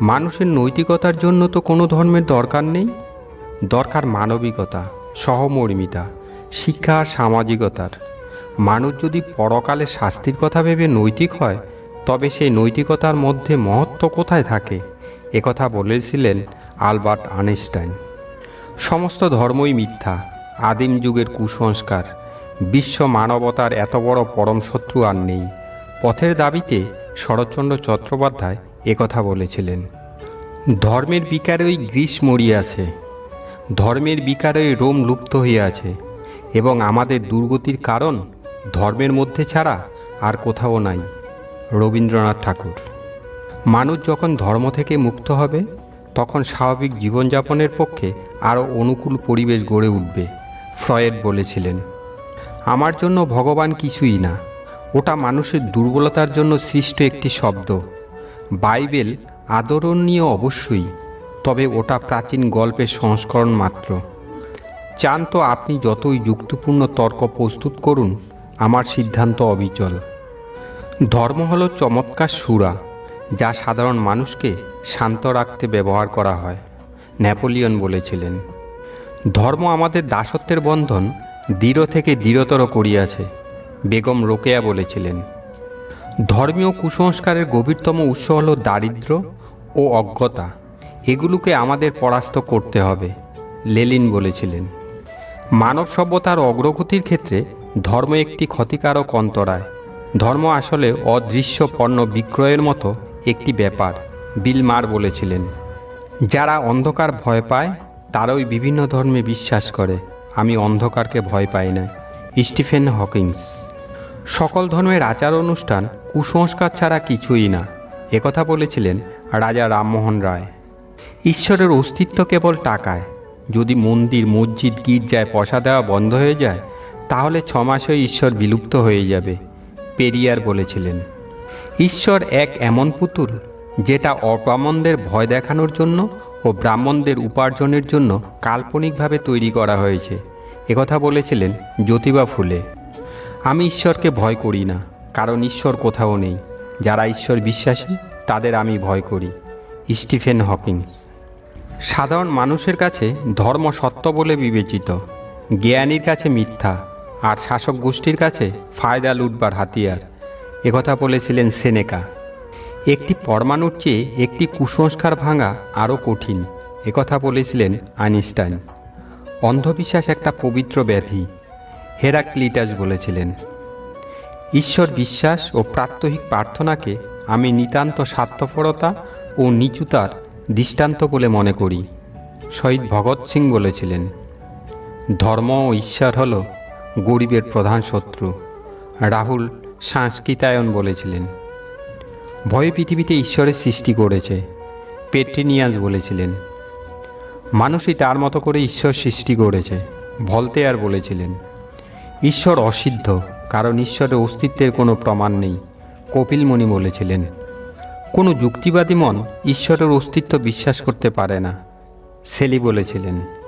মানুষের নৈতিকতার জন্য তো কোনো ধর্মের দরকার নেই। দরকার মানবিকতা, সহমর্মিতা, শিক্ষা আর সামাজিকতার। মানুষ যদি পরকালে শাস্তির কথা ভেবে নৈতিক হয়, তবে সেই নৈতিকতার মধ্যে মহত্ব কোথায় থাকে? একথা বলেছিলেন আলবার্ট আইনস্টাইন। সমস্ত ধর্মই মিথ্যা, আদিম যুগের কুসংস্কার। বিশ্ব মানবতার এত বড় পরম শত্রু আর নেই। পথের দাবিতে শরৎচন্দ্র চট্টোপাধ্যায় একথা বলেছিলেন, ধর্মের বিকারে ওই গ্রীষ মরিয়াছে ধর্মের বিকারে ওই রোম লুপ্ত আছে, এবং আমাদের দুর্গতির কারণ ধর্মের মধ্যে ছাড়া আর কোথাও নাই। রবীন্দ্রনাথ ঠাকুর, মানুষ যখন ধর্ম থেকে মুক্ত হবে, তখন স্বাভাবিক জীবনযাপনের পক্ষে আরও অনুকূল পরিবেশ গড়ে উঠবে। ফ্রয়েড বলেছিলেন, আমার জন্য ভগবান কিছুই না, ওটা মানুষের দুর্বলতার জন্য সৃষ্ট একটি শব্দ। বাইবেল আদরণীয় অবশ্যই, তবে ওটা প্রাচীন গল্পের সংস্করণ মাত্র। চান তো আপনি যতই যুক্তিপূর্ণ তর্ক প্রস্তুত করুন, আমার সিদ্ধান্ত অবিচল। ধর্ম হলো চমৎকার সুরা, যা সাধারণ মানুষকে শান্ত রাখতে ব্যবহার করা হয়, নেপোলিয়ন বলেছিলেন। ধর্ম আমাদের দাসত্বের বন্ধন দৃঢ় থেকে দৃঢ়তর করিয়াছে, বেগম রোকেয়া বলেছিলেন। ধর্মীয় কুসংস্কারের গভীরতম উৎস হল দারিদ্র ও অজ্ঞতা। এগুলোকে আমাদের পরাস্ত করতে হবে, লেলিন বলেছিলেন। মানব সভ্যতার অগ্রগতির ক্ষেত্রে ধর্ম একটি ক্ষতিকারক অন্তরায়। ধর্ম আসলে অদৃশ্য পণ্য বিক্রয়ের মতো একটি ব্যাপার, বিল মার বলেছিলেন। যারা অন্ধকার ভয় পায়, তারাই বিভিন্ন ধর্মে বিশ্বাস করে। আমি অন্ধকারকে ভয় পাই না। Stephen Hawkings. সকল ধর্মের আচার অনুষ্ঠান, কুসংস্কার ছাড়া কিছুই না। একথা বলেছিলেন রাজা রামমোহন রায়। ঈশ্বরের অস্তিত্ব কেবল টাকায়। যদি মন্দির, মসজিদ, গির্জায় পয়সা দেওয়া বন্ধ হয়ে যায়, তাহলে ছ মাসেই ঈশ্বর বিলুপ্ত হয়ে যাবে, পেরিয়ার বলেছিলেন। ঈশ্বর এক এমন পুতুল, যেটা অব্রাহ্মণদের ভয় দেখানোর জন্য ও ব্রাহ্মণদের উপার্জনের জন্য কাল্পনিকভাবে তৈরি করা হয়েছে। একথা বলেছিলেন জ্যোতিবা ফুলে। আমি ঈশ্বরকে ভয় করি না, কারণ ঈশ্বর কোথাও নেই। যারা ঈশ্বর বিশ্বাসী, তাদের আমি ভয় করি। Stephen Hawking. সাধারণ মানুষের কাছে ধর্ম সত্য বলে বিবেচিত। জ্ঞানীর কাছে মিথ্যা, আর শাসক গোষ্ঠীর কাছে ফায়দা লুটবার হাতিয়ার। একথা বলেছিলেন সেনেকা। একটি পরমাণুর চেয়ে একটি কুসংস্কার ভাঙা আরও কঠিন। একথা বলেছিলেন আইনস্টাইন। অন্ধবিশ্বাস একটা পবিত্র ব্যাধি। হেরাক্লিটাস বলেছিলেন, ঈশ্বর বিশ্বাস ও প্রাত্যহিক প্রার্থনাকে আমি নিতান্ত স্বার্থপরতা ও নিচুতার দৃষ্টান্ত বলে মনে করি। শহীদ ভগৎ সিং বলেছিলেন, ধর্ম ও ঈশ্বর হল গরিবের প্রধান শত্রু। রাহুল সংস্কৃতায়ন বলেছিলেন, ভয় পৃথিবীতে ঈশ্বরের সৃষ্টি করেছে। পেট্রিনিয়াস বলেছিলেন, মানুষই তার মতো করে ঈশ্বর সৃষ্টি করেছে। ভলতেয়ার বলেছিলেন ঈশ্বর অসিদ্ধ, কারণ ঈশ্বরের অস্তিত্বের কোনো প্রমাণ নেই কপিলমণি বলেছিলেন। কোনো যুক্তিবাদী মন ঈশ্বরের অস্তিত্ব বিশ্বাস করতে পারে না, সেলি বলেছিলেন।